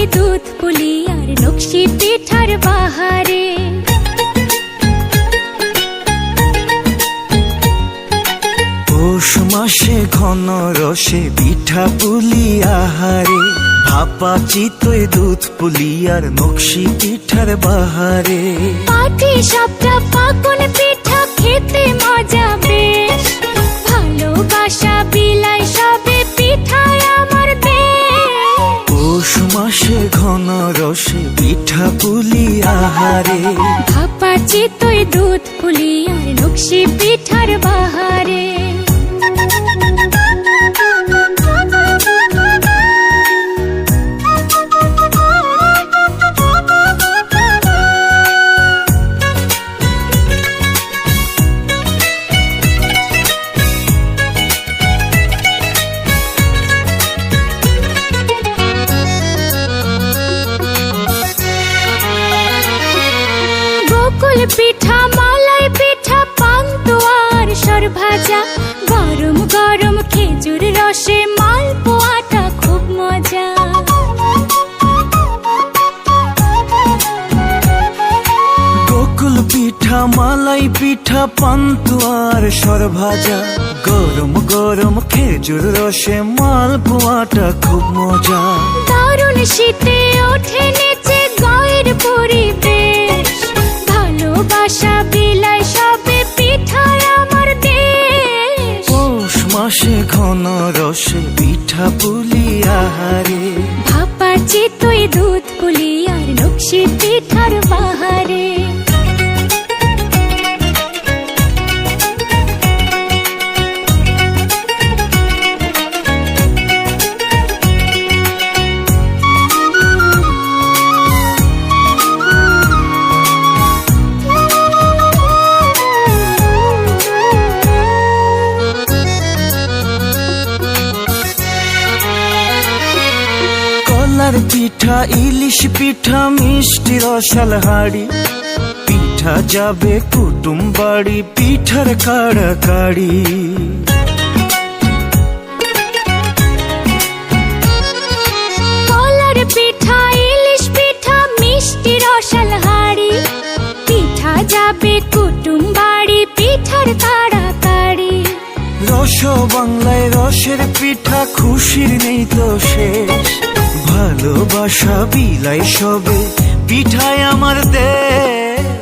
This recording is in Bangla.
থাকবে দুধ পুলি আর নকশি পিঠার বাহারে। পৌষ মাসে ঘন রসে পিঠা পুলি আহারে। ভাপা চিতই দুধ পুলি আর নকশি পিঠার বাহারে। পাটি সাপটা পাকন পিঠা খেতে মজা রসে পিঠা পুলি আহারে। ভাপা চিতই দুধ পুলি আর নকশি পিঠার বাহারে। রসে মালপোয়াটা খুব মজা। গোকুল পিঠা মালাই পিঠা পান্তুয়ার সর ভাজা গরম গরম খেজুর রসে মালপোয়াটা খুব মজা। দারুণ শীতে ওঠে নেচে গায়ের পরিবেশ। ভালোবাসা বিলাই সবে পিঠায় আমার দেশ। পৌষ মাসে ঘন রসে পিঠা পুলি আহারে ভাপা চিতই দুধ পুলি আর নকশি পিঠার বাহারে। কলার পিঠা ইলিশ পিঠা মিষ্টি রসাল হাড়ি। পিঠা যাবে কুটুম বাড়ি পিঠার কাড়া কাড়ি কলার পিঠা ইলিশ পিঠা মিষ্টি রসাল হাড়ি। পিঠা যাবে কুটুম বাড়ি পিঠার তাড়াতাড়ি রস বাংলায় রসের পিঠা খুশির নেই তো শেষ। ভালোবাসা বিলাই সবে পিঠায় আমার দেশ।